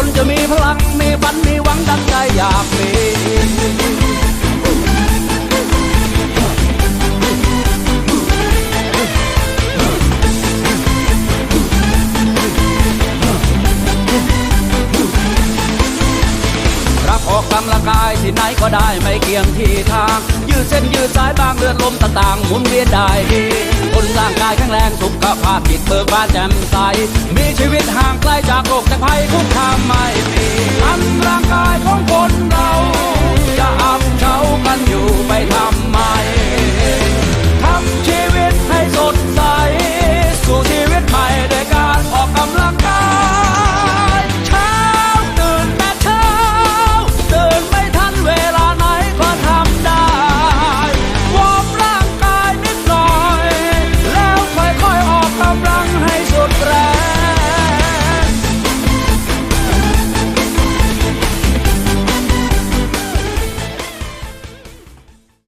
คนจะมีพลังมีฝันมีหวังดังใจอยากมีรักออกกำลังกายที่ไหนก็ได้ไม่เกี่ยงที่ทาง ยืดเส้นยืดสายบางเลือดลมต่างๆหมุนเวียนได้ดีคนร่างกายแข็งแรงสุขภาพจิตเบิกบานแจ่มใส มีชีวิตห่างไกลจากโรคแต่ภัยคุกคามไม่